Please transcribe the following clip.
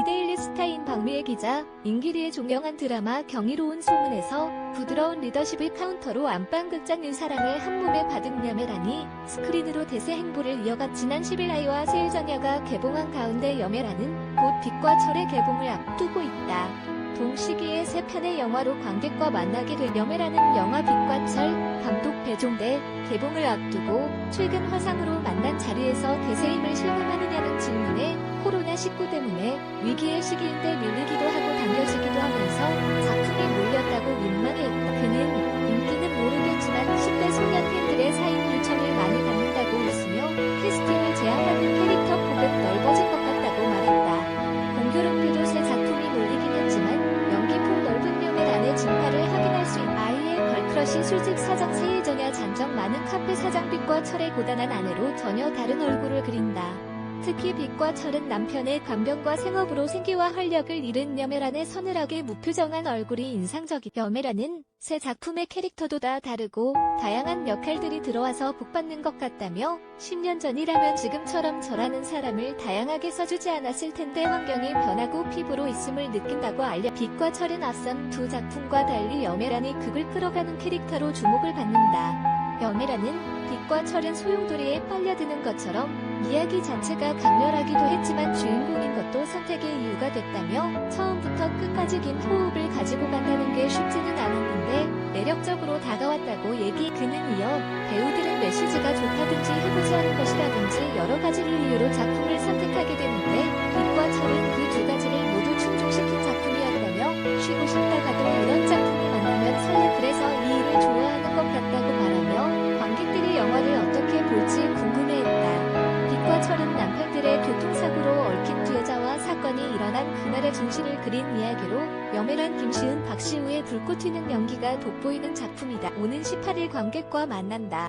이데일리 스타인 박미애 기자, 임기리의 종영한 드라마 경이로운 소문에서 부드러운 리더십의 카운터로 안방극장 유사랑을 한몸에 받은 여매란이 스크린으로 대세 행보를 이어가 지난 10일 아이와 세일전야가 개봉한 가운데 여매란은 곧 빛과 철의 개봉을 앞두고 있다. 동시기에 세 편의 영화로 관객과 만나게 된 여매라는 영화 빛과 철, 감독 배종대, 개봉을 앞두고 최근 화상으로 만난 자리에서 대세임을 실감하느냐는 질문에 코로나19 때문에 위기의 시기인데 밀리기도 하고 당겨지기도 하면서 작품이 몰렸다고 민망해했다. 그는 인기는 모르겠지만 10대 소년 팬들의 사인 요청을 많이 받는다고 있으며 캐스팅을 제안받는 캐릭터 폭은 넓어질 것 같다고 말했다. 공교롭게도 새 작품이 몰리긴 했지만 연기폭 넓은 요멜안의 진파를 확인할 수 있는 아이의 걸크러시 수직 사정 세일전야 잔정 많은 카페 사장빛과 철의 고단한 아내로 전혀 다른 얼굴을 그린다. 특히 빛과 철은 남편의 간병과 생업으로 생기와 활력을 잃은 여메란의 서늘하게 무표정한 얼굴이 인상적이 여메란은 새 작품의 캐릭터도 다 다르고 다양한 역할들이 들어와서 복받는 것 같다며 10년 전이라면 지금처럼 저라는 사람을 다양하게 써주지 않았을 텐데 환경이 변하고 피부로 있음을 느낀다고 알려 빛과 철은 앞선 두 작품과 달리 여메란이 극을 끌어가는 캐릭터로 주목을 받는다. 여메라는 빛과 철은 소용돌이에 빨려드는 것처럼 이야기 자체가 강렬하기도 했지만 주인공인 것도 선택의 이유가 됐다며 처음부터 끝까지 긴 호흡을 가지고 간다는 게 쉽지는 않았는데 매력적으로 다가왔다고 얘기 그는 이어 배우들은 메시지가 좋다든지 해보지 않은 것이라든지 여러 가지를 이유로 작품을 선택하게 되는데 일어난 그날의 진실을 그린 이야기로 여매란 김시은 박시우의 불꽃 튀는 연기가 돋보이는 작품이다. 오는 18일 관객과 만난다.